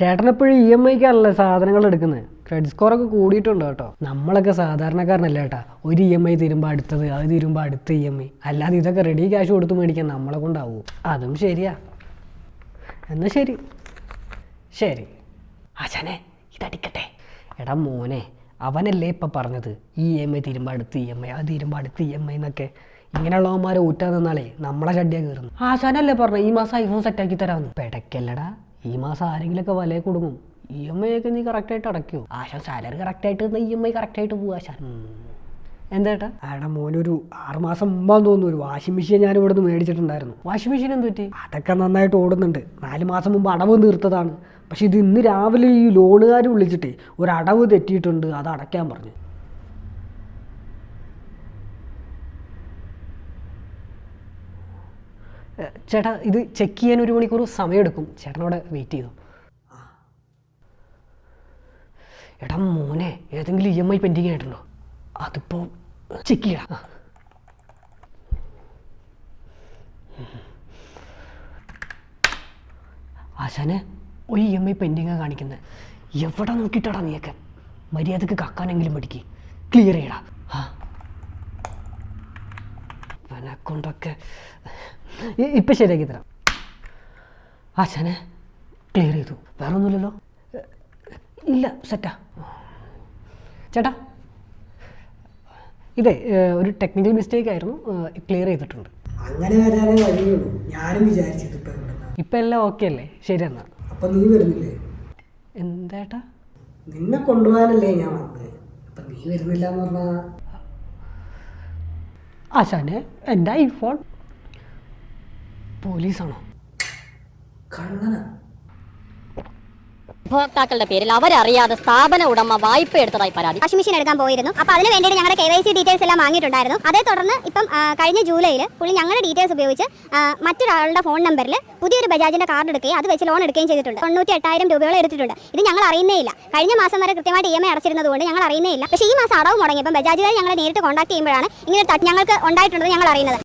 ചേട്ടനെപ്പോഴും E M ഐക്കാണല്ലേ സാധനങ്ങൾ എടുക്കുന്നത്. ക്രെഡിറ്റ് സ്കോറൊക്കെ കൂടിയിട്ടുണ്ട് കേട്ടോ. നമ്മളൊക്കെ സാധാരണക്കാരനല്ല കേട്ടാ ഒരു ഇ എം ഐ തീരുമ്പോൾ അടുത്തത് അത് തീരുമ്പോൾ അടുത്ത ഇ എം ഐ അല്ലാതെ ഇതൊക്കെ റെഡി ക്യാഷ് കൊടുത്ത് മേടിക്കാൻ നമ്മളെ കൊണ്ടാവും. അതും ശരിയാ. എന്നാ ശരി. ശരി. അച്ഛനെ ഇതടിക്കട്ടെ. എടാ മോനെ അവനല്ലേ ഇപ്പം പറഞ്ഞത്? ഇ എം ഐ തീരുമ്പോൾ അടുത്ത് ഇ എം ഐ അത് തീരുമ്പോൾ അടുത്ത് ഇ എം ഐ എന്നൊക്കെ. ഇങ്ങനെയുള്ളവന്മാരെ ഊറ്റാൻ നിന്നാലേ നമ്മളെ ചട്ടിയാ കയറുന്നു ആശാനല്ലേ പറഞ്ഞു ഈ മാസം ഐഫോൺ സെറ്റാക്കി തരാമെന്ന്. പെടക്കല്ലടാ. ഈ മാസം ആരെങ്കിലുമൊക്കെ വലയെ കൊടുക്കും. ഇ എം ഐ ഒക്കെ നീ കറക്റ്റായിട്ട് അടയ്ക്കുമോ ആശാൻ സാലറി കറക്റ്റായിട്ട് ഇ എം ഐ കറക്റ്റായിട്ട് പോകും ആശാൻ എന്താട്ടാ ആടെ മോനൊരു ആറുമാസം മുമ്പാന്ന് തോന്നുന്നു ഒരു വാഷിംഗ് മെഷീൻ ഞാൻ ഇവിടെ നിന്ന് മേടിച്ചിട്ടുണ്ടായിരുന്നു. വാഷിംഗ് മെഷീൻ എന്ത് പറ്റി? അതൊക്കെ നന്നായിട്ട് ഓടുന്നുണ്ട്. നാല് മാസം മുമ്പ് അടവ് തീർത്തതാണ് പക്ഷെ ഇത് ഇന്ന് രാവിലെ ഈ ലോണുകാർ വിളിച്ചിട്ടേ ഒരു അടവ് തെറ്റിയിട്ടുണ്ട് അത് അടയ്ക്കാൻ പറഞ്ഞു. ചേട്ടാ ഇത് ചെക്ക് ചെയ്യാൻ ഒരു മണിക്കൂർ സമയമെടുക്കും. ചേട്ടനോട് വെയിറ്റ് ചെയ്തു? എടാ മോനെ ഏതെങ്കിലും ഇ എം ഐ പെൻഡിങ് ആയിട്ടുണ്ടോ? അതിപ്പോൾ ചെക്ക് ചെയ്യാം ആ. ആശാനെ ഒരു ഇ എം ഐ പെൻഡിങ്ങാണ് കാണിക്കുന്നത് എവിടെ നോക്കിയിട്ടാടാ നീയൊക്കെ? മര്യാദയ്ക്ക് കക്കാനെങ്കിലും പഠിക്ക് ക്ലിയർ ചെയ്യടാ. ആ. കൊണ്ടൊക്കെ ഇപ്പം ശരിയാക്കി തരാം. ആശാനെ ക്ലിയർ ചെയ്തു. വേറെ ഒന്നുമില്ലല്ലോ ഇല്ല സെറ്റാ ചേട്ടാ ഇതേ ഒരു ടെക്നിക്കൽ മിസ്റ്റേക്ക് ആയിരുന്നു ക്ലിയർ ചെയ്തിട്ടുണ്ട്. അങ്ങനെ വരാനേ ഞാനും വിചാരിച്ചത് ഇപ്പൊ എല്ലാം ഓക്കെ അല്ലേ? ശരി എന്നാ. അപ്പൊ നീ വരുന്നില്ലേ? എന്താട്ടാ നിന്നെ കൊണ്ടുപോകാനല്ലേ ഞാൻ വന്നത് അപ്പൊ നീ വരുന്നില്ല എന്ന് പറഞ്ഞാ ആശാനെ എന്റെ ഐഫോൺ പോലീസാണോ? ഉപഭോക്താക്കളുടെ പേരിൽ അവരറിയാതെ സ്ഥാപന ഉടമ വായ്പ എടുത്തതായി പരാതി. വാഷിംഗ് മെഷീൻ എടുക്കാൻ പോയിരുന്നു. അപ്പോൾ അതിന് വേണ്ടി ഞങ്ങളുടെ കെ വൈ സി ഡീറ്റെയിൽസ് എല്ലാം വാങ്ങിയിട്ടുണ്ടായിരുന്നു. അതേ തുടർന്ന് ഇപ്പം ആ, കഴിഞ്ഞ ജൂലൈയിൽ പുള്ളി ഞങ്ങളുടെ ഡീറ്റെയിൽസ് ഉപയോഗിച്ച് ആ, മറ്റൊരാളുടെ ഫോൺ നമ്പറിൽ പുതിയൊരു ബജാജിന്റെ കാർഡ് എടുക്കുകയും അത് വെച്ച് ലോൺ എടുക്കുകയും ചെയ്തിട്ടുണ്ട്. തൊണ്ണൂറ്റി എട്ടായിരം രൂപയോളം എടുത്തിട്ടുണ്ട്. ഇത് ഞങ്ങൾ അറിയുന്നേ ഇല്ല. കഴിഞ്ഞ മാസം വരെ കൃത്യമായിട്ട് ഇ എം ഐ അടച്ചിരുന്നതുകൊണ്ട് ഞങ്ങൾ അറിയുന്നേ ഇല്ല. പക്ഷേ ഈ മാസം അടവ് മുടങ്ങിയപ്പോൾ ബജാജുകാർ ഞങ്ങളെ നേരിട്ട് കോൺടാക്ട് ചെയ്യുമ്പോഴാണ് ഇങ്ങനെ ഒരു തട്ടി ഞങ്ങൾക്ക് ഉണ്ടായിട്ടുണ്ടെന്ന് ഞങ്ങൾ അറിയുന്നത്.